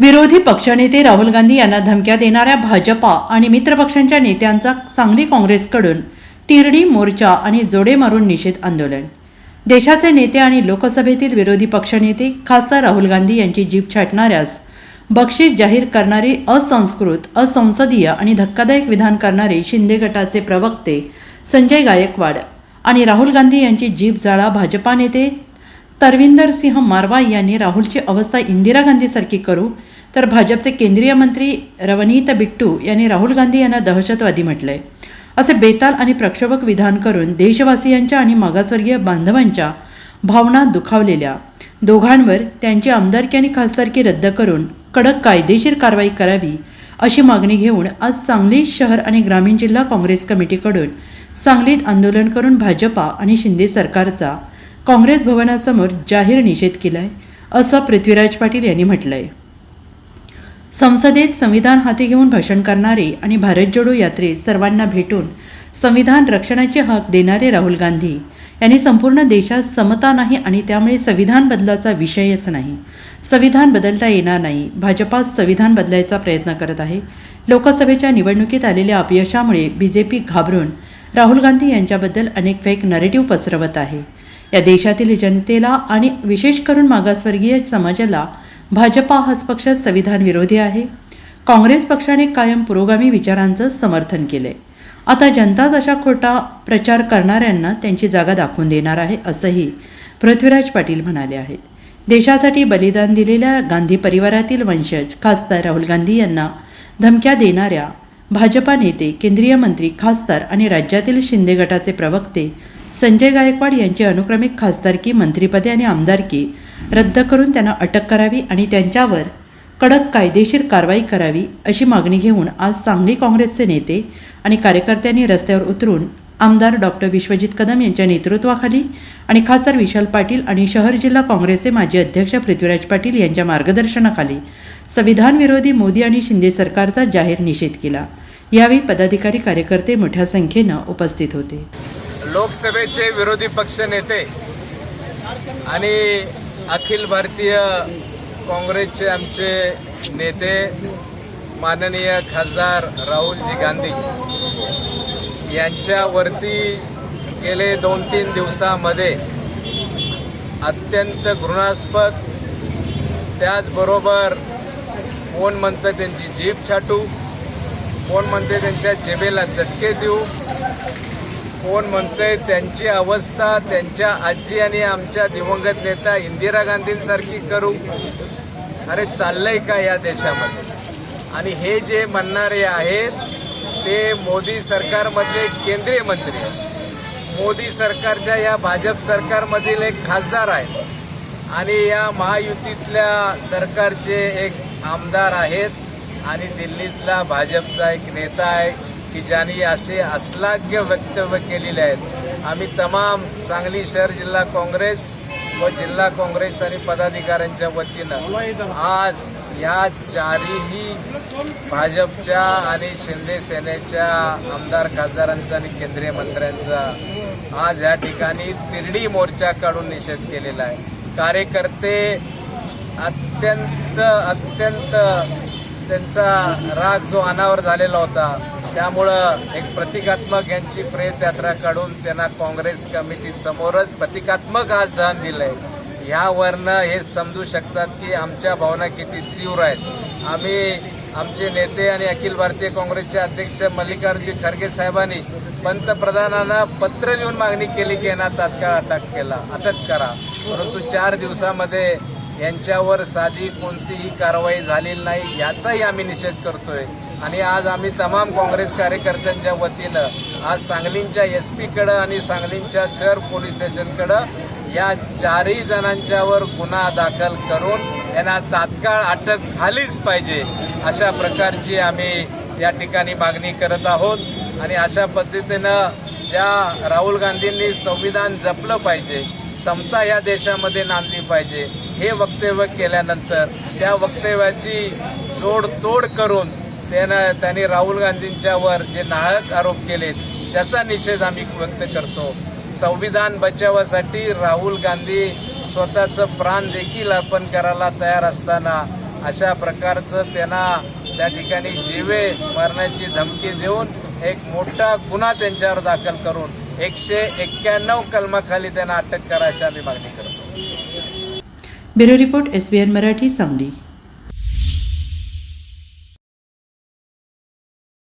विरोधी पक्षनेते राहुल गांधी यांना धमक्या देणाऱ्या भाजपा आणि मित्रपक्षांच्या नेत्यांचा सांगली काँग्रेसकडून तिरडी मोर्चा आणि जोडे मारून निषेध आंदोलन. देशाचे नेते आणि लोकसभेतील विरोधी पक्षनेते खासदार राहुल गांधी यांची जीभ छाटणाऱ्यास बक्षीस जाहीर करणारी असंस्कृत असंसदीय आणि धक्कादायक विधान करणारे शिंदे गटाचे प्रवक्ते संजय गायकवाड आणि राहुल गांधी यांची जीभ जाळा भाजपा नेते तरविंदर सिंह मारवा यांनी राहुलची अवस्था इंदिरा गांधीसारखी करू तर भाजपचे केंद्रीय मंत्री रवनीत बिट्टू यांनी राहुल गांधी यांना दहशतवादी म्हटलंय. असे बेताल आणि प्रक्षोभक विधान करून देशवासियांच्या आणि मागासवर्गीय बांधवांच्या भावना दुखावलेल्या. दोघांवर त्यांची आमदारकी आणि खासदारकी रद्द करून कडक कायदेशीर कारवाई करावी अशी मागणी घेऊन आज सांगली शहर आणि ग्रामीण जिल्हा काँग्रेस कमिटीकडून सांगलीत आंदोलन करून भाजपा आणि शिंदे सरकारचा काँग्रेस भवनासमोर जाहीर निषेध केलाय असं पृथ्वीराज पाटील यांनी म्हटलंय. संसदेत संविधान हाती घेऊन भाषण करणारे आणि भारत जोडो यात्रेत सर्वांना भेटून संविधान रक्षणाचे हक देणारे राहुल गांधी. यांनी संपूर्ण देशात समता नाही आणि त्यामुळे संविधान बदलाचा विषयच नाही. संविधान बदलता येणार नाही. भाजपा संविधान बदलायचा प्रयत्न करत आहे. लोकसभेच्या निवडणुकीत आलेल्या अपयशामुळे बी जे पी घाबरून राहुल गांधी यांच्याबद्दल अनेक फेक नरेटिव्ह पसरवत आहे. या देशातील जनतेला आणि विशेष करून मागासवर्गीय समाजाला भाजपा हाच पक्ष संविधान विरोधी आहे. काँग्रेस पक्षाने कायम पुरोगामी विचारांचं समर्थन केलंय. आता जनताच अशा खोटा प्रचार करणाऱ्यांना त्यांची जागा दाखवून देणार आहे असंही पृथ्वीराज पाटील म्हणाले आहेत. देशासाठी बलिदान दिलेल्या गांधी परिवारातील वंशज खासदार राहुल गांधी यांना धमक्या देणाऱ्या भाजपा नेते केंद्रीय मंत्री खासदार आणि राज्यातील शिंदे गटाचे प्रवक्ते संजय गायकवाड यांची अनुक्रमिक खासदारकी मंत्रिपदे आणि आमदारकी रद्द करून त्यांना अटक करावी आणि त्यांच्यावर कडक कायदेशीर कारवाई करावी अशी मागणी घेऊन आज सांगली काँग्रेसचे नेते आणि कार्यकर्त्यांनी रस्त्यावर उतरून आमदार डॉक्टर विश्वजित कदम यांच्या नेतृत्वाखाली आणि खासदार विशाल पाटील आणि शहर जिल्हा काँग्रेसचे माजी अध्यक्ष पृथ्वीराज पाटील यांच्या मार्गदर्शनाखाली संविधानविरोधी मोदी आणि शिंदे सरकारचा जाहीर निषेध केला. यावेळी पदाधिकारी कार्यकर्ते मोठ्या संख्येनं उपस्थित होते. लोकसभेचे विरोधी पक्ष नेते आणि अखिल भारतीय काँग्रेसचे आमचे नेते माननीय खासदार राहुलजी गांधी यांच्यावरती गेले दोन तीन दिवसामध्ये अत्यंत घृणास्पद त्याचबरोबर कोण म्हणतं त्यांची जीभ छाटू कोण म्हणते त्यांच्या जेबेला चटके देऊ कोण म्हणतंय त्यांची अवस्था त्यांच्या आजी आणि आमच्या दिवंगत नेता इंदिरा गांधींसारखी करू. अरे चाललंय का या देशामध्ये? आणि हे जे म्हणणारे आहेत ते मोदी सरकारमधले केंद्रीय मंत्री आहेत. मोदी सरकारच्या या भाजप सरकारमधील एक खासदार आहेत. आणि या महायुतीतल्या सरकारचे एक आमदार आहेत. आणि दिल्लीतला भाजपचा एक नेता आहे की ज्यांनी असे अश्लाघ्य वक्तव्य केलेले आहेत. आम्ही तमाम सांगली शहर जिल्हा काँग्रेस व जिल्हा काँग्रेस आणि पदाधिकाऱ्यांच्या वतीनं आज या चारही भाजपच्या आणि शिंदे सेनेच्या आमदार खासदारांचा आणि केंद्रीय मंत्र्यांचा आज या ठिकाणी तिरडी मोर्चा काढून निषेध केलेला आहे. कार्यकर्ते अत्यंत अत्यंत त्यांचा राग जो अनावर झालेला होता त्यामुळं एक प्रतिकात्मक यांची प्रेतयात्रा काढून त्यांना काँग्रेस कमिटी समोरच प्रतिकात्मक आज दान दिलंय. ह्यावरनं हे समजू शकतात की आमच्या भावना किती तीव्र आहेत. आम्ही आमचे नेते आणि अखिल भारतीय काँग्रेसचे अध्यक्ष मल्लिकार्जुन खरगे साहेबांनी पंतप्रधानांना पत्र लिहून मागणी केली की यांना तात्काळ अटक केला अटक करा. परंतु चार दिवसामध्ये यांच्यावर साधी कोणतीही कारवाई झालेली नाही याचाही आम्ही निषेध करतोय. आणि आज आम्ही तमाम काँग्रेस कार्यकर्त्यांच्या वतीनं आज सांगलींच्या एस पीकडं आणि सांगलींच्या शहर पोलीस स्टेशनकडं या चारही जणांच्यावर गुन्हा दाखल करून यांना तात्काळ अटक झालीच पाहिजे अशा प्रकारची आम्ही या ठिकाणी मागणी करत आहोत. आणि अशा पद्धतीनं ज्या राहुल गांधींनी संविधान जपलं पाहिजे समता या देशामध्ये नांदली पाहिजे हे वक्तव्य केल्यानंतर त्या वक्तव्याची जोडतोड करून त्यानं त्यांनी राहुल गांधींच्यावर जे नाहक आरोप केलेत त्याचा निषेध आम्ही व्यक्त करतो. संविधान बचावासाठी राहुल गांधी स्वतःचं प्राण देखील अर्पण करायला तयार असताना अशा प्रकारचं त्यांना त्या ठिकाणी जीवे मारण्याची धमकी देऊन एक मोठा गुन्हा त्यांच्यावर दाखल करून एकशे एक्क्याण्णव कलमाखाली त्यांना अटक करायची आम्ही मागणी करतो. Bureau report S B N Marathi Sangli.